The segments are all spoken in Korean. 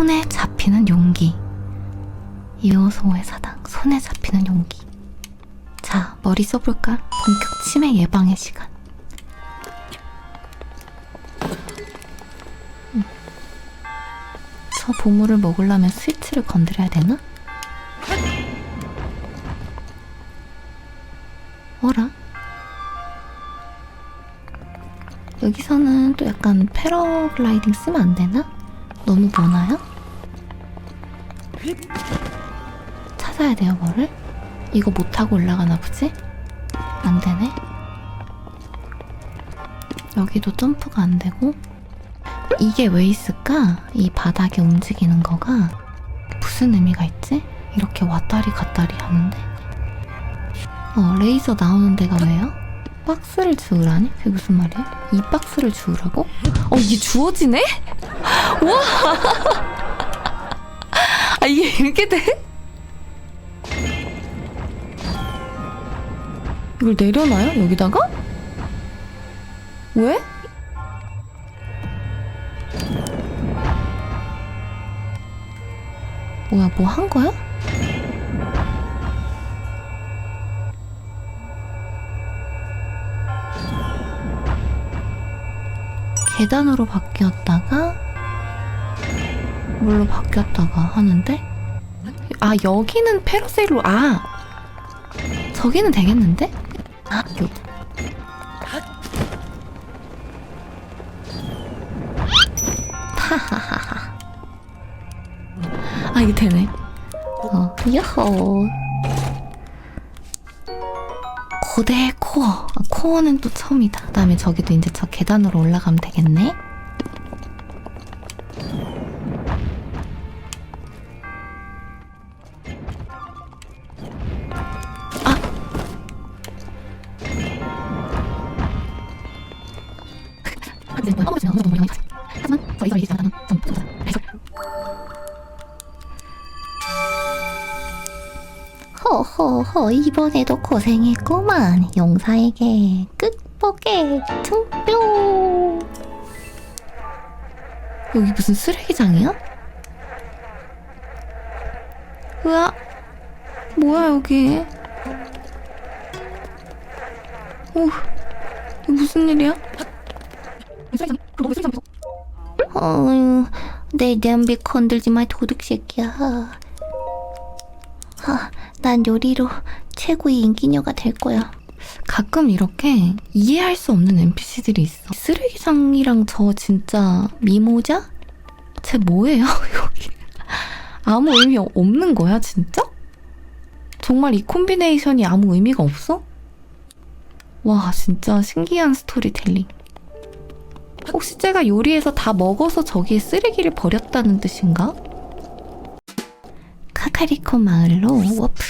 손에 잡히는 용기. 이호소의 사당, 손에 잡히는 용기. 자, 머리 써볼까? 본격 치매 예방의 시간. 음. 저 보물을 먹으려면 스위치를 건드려야 되나? 어라? 여기서는 또 약간 패러글라이딩 쓰면 안 되나? 너무 머나요? 찾아야 돼요, 뭐를? 이거 못하고 올라가나 보지? 안 되네. 여기도 점프가 안 되고. 이게 왜 있을까? 이 바닥에 움직이는 거가 무슨 의미가 있지? 이렇게 왔다리 갔다리 하는데. 어, 레이저 나오는 데가 왜요? 박스를 주우라니? 그게 무슨 말이야? 이 박스를 주우라고? 어, 이게 주워지네? 와! 아, 이게 이렇게 돼? 이걸 내려놔요? 여기다가? 왜? 뭐야, 뭐 한 거야? 계단으로 바뀌었다가 물로 바뀌었다가 하는데? 아 여기는 페러세일로 아! 저기는 되겠는데? 아 요. 하하하하. 아 이게 되네. 어 야호. 고대 코어. 아, 코어는 또 처음이다. 그 다음에 저기도 이제 저 계단으로 올라가면 되겠네 허허허 이번에도 고생했구만 용사에게 끝보게 등뼈 여기 무슨 쓰레기장이야? 으아 뭐야 여기 오 무슨 일이야? 어휴 내 냄비 건들지 마 도둑 새끼야 아, 난 요리로 최고의 인기녀가 될 거야. 가끔 이렇게 이해할 수 없는 NPC들이 있어. 쓰레기장이랑 저 진짜 미모자? 쟤 뭐예요, 여기? 아무 의미 없는 거야, 진짜? 정말 이 콤비네이션이 아무 의미가 없어? 와, 진짜 신기한 스토리텔링. 혹시 제가 요리해서 다 먹어서 저기에 쓰레기를 버렸다는 뜻인가? 카카리코 마을로 워프.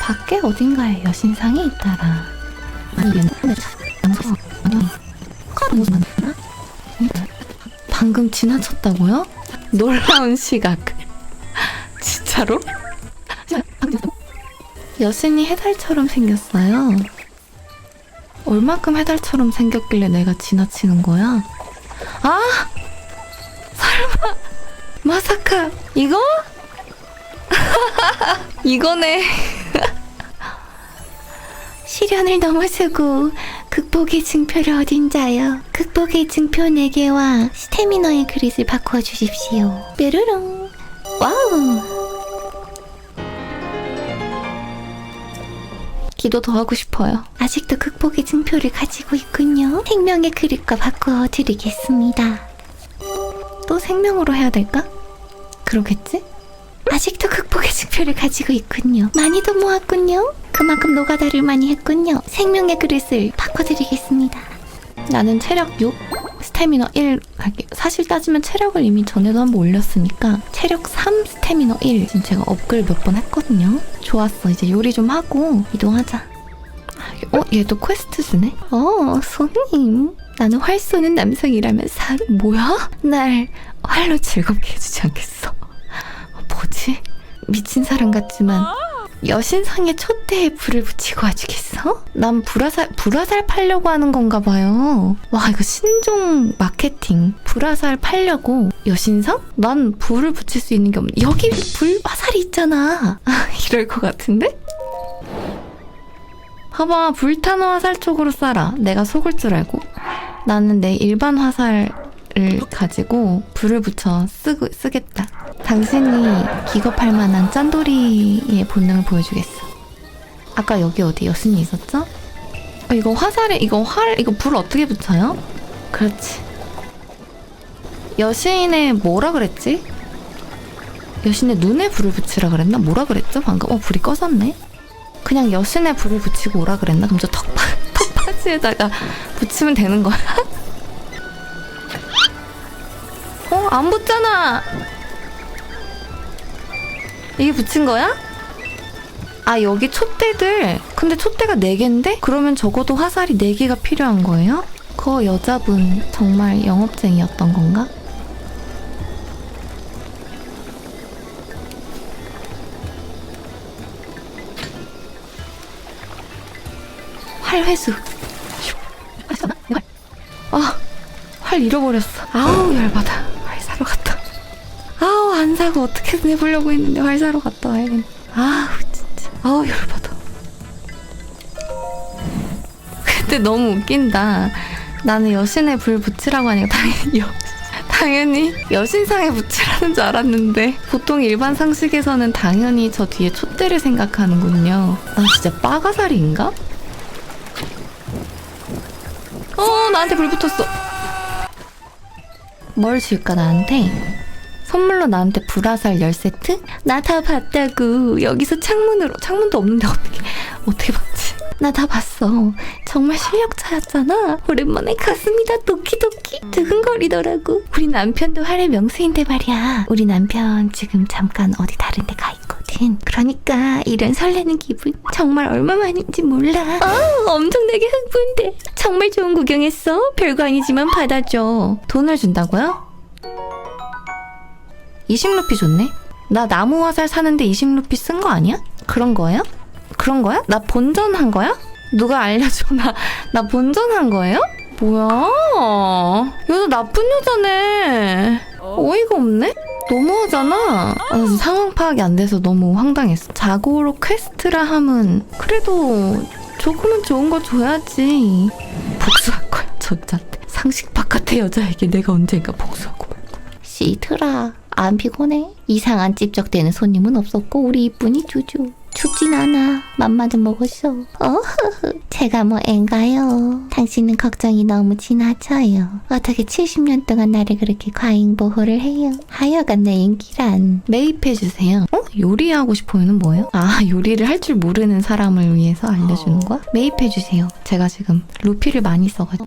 밖에 어딘가에 여신상이 있더라. 방금 지나쳤다고요? 놀라운 시각. 진짜로? 여신이 해달처럼 생겼어요. 얼마큼 해달처럼 생겼길래 내가 지나치는 거야? 아! 마사카 이거? 이거네. 시련을 넘어서고 극복의 증표를 얻은 자여 극복의 증표 4개와 스태미너의 그릇을 바꾸어 주십시오. 뾰로롱 와우 기도 더 하고 싶어요. 아직도 극복의 증표를 가지고 있군요. 생명의 그릇과 바꾸어 드리겠습니다. 또 생명으로 해야 될까? 그러겠지? 아직도 극복의 증표를 가지고 있군요. 많이도 모았군요. 그만큼 노가다를 많이 했군요. 생명의 그릇을 바꿔드리겠습니다. 나는 체력 6, 스태미너 1 할게요. 사실 따지면 체력을 이미 전에도 한번 올렸으니까 체력 3, 스태미너 1 지금 제가 업글 몇 번 했거든요. 좋았어. 이제 요리 좀 하고 이동하자. 어? 얘도 퀘스트 주네? 어, 손님. 나는 활 쏘는 남성이라면 사... 뭐야? 날 활로 즐겁게 해주지 않겠어. 뭐지? 미친 사람 같지만 여신상의 촛대에 불을 붙이고 와주겠어? 난 불화살, 불화살 팔려고 하는 건가 봐요. 와, 이거 신종 마케팅. 불화살 팔려고 여신상? 난 불을 붙일 수 있는 게 없네. 여기 불 화살이 있잖아. 아, 이럴 것 같은데? 봐봐, 불타는 화살 쪽으로 쏴라. 내가 속을 줄 알고. 나는 내 일반 화살 을 가지고 불을 붙여 쓰고, 쓰겠다. 당신이 기겁할 만한 짠돌이의 본능을 보여주겠어. 아까 여기 어디 여신이 있었죠? 어, 이거 화살에, 이거 활, 이거 불 어떻게 붙여요? 그렇지. 여신의 뭐라 그랬지? 여신의 눈에 불을 붙이라 그랬나? 뭐라 그랬죠? 방금? 어, 불이 꺼졌네? 그냥 여신의 불을 붙이고 오라 그랬나? 그럼 저 턱파, 턱파지에다가 붙이면 되는 거야? 안 붙잖아! 이게 붙인 거야? 아, 여기 촛대들. 근데 촛대가 4개인데? 그러면 적어도 화살이 4개가 필요한 거예요? 그 여자분 정말 영업쟁이였던 건가? 활 회수. 아, 활 잃어버렸어. 아우, 열받아. 안 사고 어떻게든 해보려고 했는데 활 사러 갔다 와야겠네. 아우, 진짜. 아우, 열받아. 근데 너무 웃긴다. 나는 여신의 불 붙이라고 하니까 당연히 여, 당연히 여신상에 붙이라는 줄 알았는데 보통 일반 상식에서는 당연히 저 뒤에 촛대를 생각하는군요. 나 진짜 빠가살인가? 어 나한테 불 붙었어. 뭘 줄까 나한테? 선물로 나한테 불화살 10세트? 나 다 봤다고. 여기서 창문으로. 창문도 없는데 어떻게, 어떻게 봤지? 나 다 봤어. 정말 실력자였잖아. 오랜만에 갔습니다. 도키도키. 두근거리더라고. 우리 남편도 활의 명수인데 말이야. 우리 남편 지금 잠깐 어디 다른 데 가 있거든. 그러니까 이런 설레는 기분 정말 얼마만인지 몰라. 어, 엄청나게 흥분돼. 정말 좋은 구경했어. 별거 아니지만 받아줘. 돈을 준다고요? 20루피 줬네? 나 나무 화살 사는데 20루피 쓴 거 아니야? 그런 거예요? 그런 거야? 나 본전 한 거야? 누가 알려줘? 나, 나 본전 한 거예요? 뭐야? 여자 나쁜 여자네. 어이가 없네? 너무하잖아. 아, 상황 파악이 안 돼서 너무 황당했어. 자고로 퀘스트라 함은 그래도 조금은 좋은 거 줘야지. 복수할 거야, 저 여자한테. 상식 바깥의 여자에게 내가 언젠가 복수하고 말 거야. 시트라, 안 피곤해? 이상한 찝적대는 손님은 없었고 우리 이쁜이 주주. 춥진 않아. 맘마 좀 먹었어. 어허허. 제가 뭐 앤가요. 당신은 걱정이 너무 지나쳐요. 어떻게 70년 동안 나를 그렇게 과잉 보호를 해요. 하여간 내 인기란. 매입해주세요. 어? 요리하고 싶으면 뭐예요? 아, 요리를 할 줄 모르는 사람을 위해서 알려주는 거야? 매입해주세요. 제가 지금 루피를 많이 써가지고.